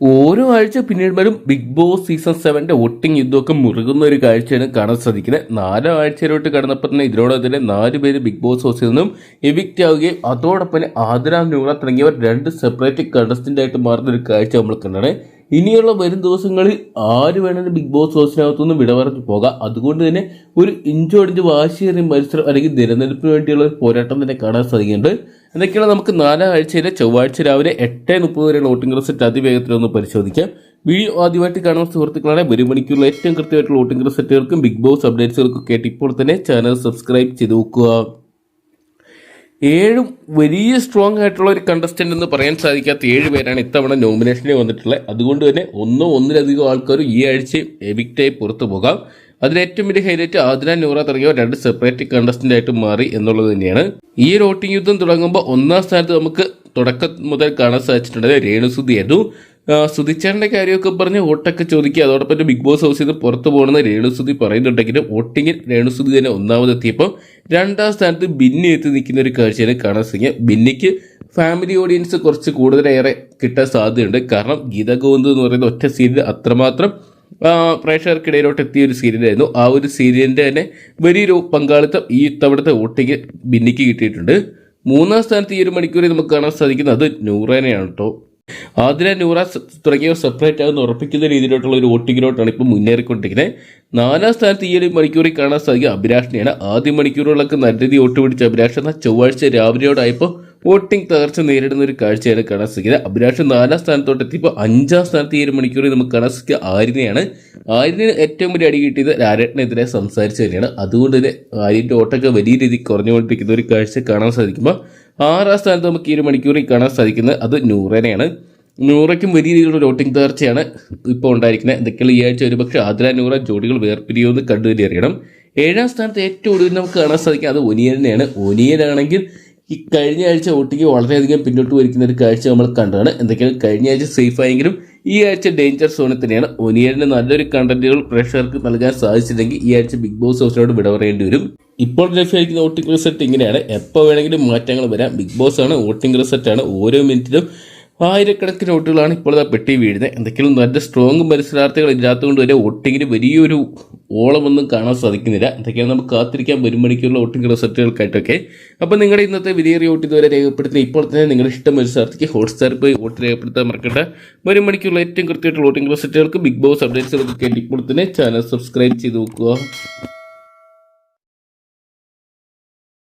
ഓരോ ആഴ്ച പിന്നീടുമ്പോഴും ബിഗ് ബോസ് സീസൺ സെവന്റെ വോട്ടിംഗ് യുദ്ധമൊക്കെ മുറുകുന്ന ഒരു കാഴ്ചയാണ് കാണാൻ സാധിക്കുന്നത്. നാലോ ആഴ്ചയിലോട്ട് കടന്നപ്പോൾ തന്നെ ഇതിനോടൊപ്പം തന്നെ നാല് പേര് ബിഗ് ബോസ് ഹൗസിൽ നിന്നും എവിക്റ്റ് ആവുകയും അതോടൊപ്പം തന്നെ ആദര നൂറ തുടങ്ങിയവർ രണ്ട് സെപ്പറേറ്റ് കണ്ടസ്റ്റന്റ് ആയിട്ട് മാറുന്ന ഒരു കാഴ്ച നമ്മൾ കണ്ടാണ്. ഇനിയുള്ള വരും ദിവസങ്ങളിൽ ആര് വേണമെങ്കിലും ബിഗ് ബോസ് ഹൗസിനകത്തുനിന്ന് വിട പോകാം. അതുകൊണ്ട് തന്നെ ഒരു ഇഞ്ചോടിഞ്ച് വാശിയേറിയ മത്സരം അല്ലെങ്കിൽ നിലനിൽപ്പിന് വേണ്ടിയുള്ള ഒരു പോരാട്ടം തന്നെ കാണാൻ സാധിക്കുന്നുണ്ട്. എന്തൊക്കെയാണ് നമുക്ക് നാലാം ആഴ്ചയിലെ ചൊവ്വാഴ്ച രാവിലെ എട്ട് മുപ്പത് വരെയുള്ള വോട്ടിംഗ് റിസൾട്ട് അതിവേഗത്തിൽ ഒന്ന് പരിശോധിക്കാം. വീഡിയോ ആദ്യമായിട്ട് കാണുന്ന സുഹൃത്തുക്കളാണ് ഒരു മണിക്കുള്ള ഏറ്റവും കൃത്യമായിട്ടുള്ള വോട്ടിംഗ് റിസൾട്ടുകൾക്കും ബിഗ് ബോസ് അപ്ഡേറ്റ്സുകൾക്കും കേട്ട് ഇപ്പോൾ തന്നെ ചാനൽ സബ്സ്ക്രൈബ് ചെയ്ത് നോക്കുക. ഏഴും വലിയ സ്ട്രോങ് ആയിട്ടുള്ള ഒരു കണ്ടസ്റ്റന്റ് എന്ന് പറയാൻ സാധിക്കാത്ത ഏഴ് പേരാണ് ഇത്തവണ നോമിനേഷനിൽ വന്നിട്ടുള്ളത്. അതുകൊണ്ട് തന്നെ ഒന്നോ ഒന്നിലധികം ആൾക്കാരും ഈ ആഴ്ചയും എവിക്റ്റായി പുറത്തു പോകാം. അതിൽ ഏറ്റവും വലിയ ഹൈലൈറ്റ് ആദിന നൂറ തുടങ്ങിയവർ രണ്ട് സെപ്പറേറ്റ് കണ്ടസ്റ്റന്റ് ആയിട്ട് മാറി എന്നുള്ളത് തന്നെയാണ്. ഈ ഒരു യുദ്ധം തുടങ്ങുമ്പോൾ ഒന്നാം സ്ഥാനത്ത് നമുക്ക് തുടക്കം മുതൽ കാണാൻ സാധിച്ചിട്ടുള്ളത് രേണുസുതിയായിരുന്നു സുധിച്ചേട്ടന്റെ കാര്യമൊക്കെ പറഞ്ഞ് വോട്ടൊക്കെ ചോദിക്കുക. അതോടൊപ്പം തന്നെ ബിഗ് ബോസ് ഹൗസിൽ നിന്ന് പുറത്തു പോകണമെന്ന് രേണുസുതി പറയുന്നുണ്ടെങ്കിലും വോട്ടിങ്ങിൽ രേണുസുതി തന്നെ ഒന്നാമതെത്തിയപ്പോൾ രണ്ടാം സ്ഥാനത്ത് ബിന്നി എത്തി നിൽക്കുന്ന ഒരു കാഴ്ചയാണ് കാണാൻ സാധിക്കുക. ബിന്നിക്ക് ഫാമിലി ഓഡിയൻസ് കുറച്ച് കൂടുതലേറെ കിട്ടാൻ സാധ്യതയുണ്ട്. കാരണം ഗീത ഗോവിന്ദ് എന്ന് പറയുന്ന ഒറ്റ സീരിയൽ അത്രമാത്രം പ്രേക്ഷകർക്കിടയിലോട്ട് എത്തിയ ഒരു സീരിയലായിരുന്നു ആ ഒരു സീരിയലിന്റെ തന്നെ വലിയൊരു പങ്കാളിത്തം ഈ ഇത്തവണത്തെ വോട്ടിങ് ബിന്നിക്ക് കിട്ടിയിട്ടുണ്ട്. മൂന്നാം സ്ഥാനത്ത് ഈ ഒരു മണിക്കൂറിൽ നമുക്ക് കാണാൻ സാധിക്കുന്നത് അത് നൂറേനയാണ് കേട്ടോ ആതിര നൂറ തുടങ്ങിയവർ സെപ്പറേറ്റ് ആകുന്ന ഉറപ്പിക്കുന്ന രീതിയിലോട്ടുള്ള ഒരു വോട്ടിങ്ങിലോട്ടാണ് ഇപ്പോൾ മുന്നേറിക്കൊണ്ടിരിക്കുന്നത് നാലാം സ്ഥാനത്ത് ഈ ഒരു മണിക്കൂറിൽ കാണാൻ സാധിക്കുക അഭിലാഷിനെയാണ് ആദ്യ മണിക്കൂറുകളൊക്കെ നല്ല രീതി വോട്ട് പിടിച്ച അഭിലാഷ് എന്നാൽ ചൊവ്വാഴ്ച രാവിലെയോടായപ്പോൾ വോട്ടിംഗ് തകർച്ച നേരിടുന്ന ഒരു കാഴ്ചയാണ് കാണാൻ സാധിക്കുന്നത്. അഭിലാഷ് നാലാം സ്ഥാനത്തോട്ട് എത്തിയപ്പോൾ അഞ്ചാം സ്ഥാനത്ത് ഈ ഒരു മണിക്കൂറിൽ നമുക്ക് കാണാൻ സാധിക്കുക ആര്യനെയാണ്. ആര്യന് ഏറ്റവും വലിയ അടി കിട്ടിയത് രാരേട്ടനെതിരെ സംസാരിച്ചു തന്നെയാണ് അതുകൊണ്ട് തന്നെ ആര്യന്റെ ഓട്ടൊക്കെ വലിയ രീതിയിൽ കുറഞ്ഞുകൊണ്ടിരിക്കുന്ന ഒരു കാഴ്ച കാണാൻ സാധിക്കുമ്പോൾ ആറാം സ്ഥാനത്ത് നമുക്ക് ഈ ഒരു മണിക്കൂറിൽ കാണാൻ സാധിക്കുന്നത് അത് നൂറേനെയാണ്. നൂറയ്ക്കും വലിയ രീതിയിലുള്ള വോട്ടിംഗ് തകർച്ചയാണ് ഇപ്പോൾ ഉണ്ടായിരിക്കുന്നത്. എന്തൊക്കെയാണ് ഈ ആഴ്ച ഒരുപക്ഷെ ആതിര നൂറ ജോഡികൾ വേർപിരിയോ എന്ന് കണ്ടുതന്നെ അറിയണം. ഏഴാം സ്ഥാനത്ത് ഏറ്റവും ഒടുവിൽ നമുക്ക് കാണാൻ സാധിക്കുക അത് ഒനിയനെയാണ്. ഒനിയനാണെങ്കിൽ ഈ കഴിഞ്ഞ ആഴ്ച വോട്ടിങ് വളരെയധികം പിന്നോട്ട് വലിക്കുന്ന ഒരു കാഴ്ച നമ്മൾ കണ്ടതാണ്. എന്തൊക്കെയാണ്? കഴിഞ്ഞ ആഴ്ച സേഫ് ആയെങ്കിലും ഈ ആഴ്ച ഡേഞ്ചർ സോണിൽ തന്നെയാണ് ഒനിയലിന് നല്ലൊരു കണ്ടന്റുകൾ പ്രേക്ഷകർക്ക് നൽകാൻ സാധിച്ചില്ലെങ്കിൽ ഈ ആഴ്ച ബിഗ് ബോസ് ഹൗസിനോട് വിട പറയേണ്ടി വരും. ഇപ്പോൾ ലഭ്യമായിരിക്കുന്ന വോട്ടിംഗ് റിസൾട്ട് ഇങ്ങനെയാണ്. എപ്പോൾ വേണമെങ്കിലും മാറ്റങ്ങൾ വരാം. ബിഗ് ബോസ് ആണ് വോട്ടിംഗ് റിസൾട്ടാണ് ഓരോ മിനിറ്റിലും ആയിരക്കണക്കിന് വോട്ടുകളാണ് ഇപ്പോൾ ദാ പെട്ടി വീഴുന്നത്. എന്തെങ്കിലും നല്ല സ്ട്രോങ് മത്സരാർത്ഥികൾ ഇല്ലാത്തതുകൊണ്ട് വരെ വോട്ടിങ്ങിന് വലിയൊരു ഓളമൊന്നും കാണാൻ സാധിക്കുന്നില്ല. എന്തൊക്കെയാണ് നമുക്ക് കാത്തിരിക്കാൻ മണിക്കൂറുള്ള വോട്ടിംഗ് റിസൾട്ടുകൾക്കായിട്ടൊക്കെ. അപ്പോൾ നിങ്ങളുടെ ഇന്നത്തെ വിലയേറിയ വോട്ട് ഇതുവരെ രേഖപ്പെടുത്തുന്ന ഇപ്പോൾ തന്നെ നിങ്ങളുടെ ഇഷ്ടം മത്സരാർത്ഥിക്ക് ഹോട്ട്സ്റ്റാർ പോയി വോട്ട് രേഖപ്പെടുത്താൻ ഒരു മണിക്കൂറുള്ള ഏറ്റവും കൃത്യമായിട്ടുള്ള വോട്ടിംഗ് റിസൾട്ടുകൾക്ക് ബിഗ് ബോസ് അപ്ഡേറ്റ്സ് ഇപ്പോൾ തന്നെ ചാനൽ സബ്സ്ക്രൈബ് ചെയ്ത് നോക്കുക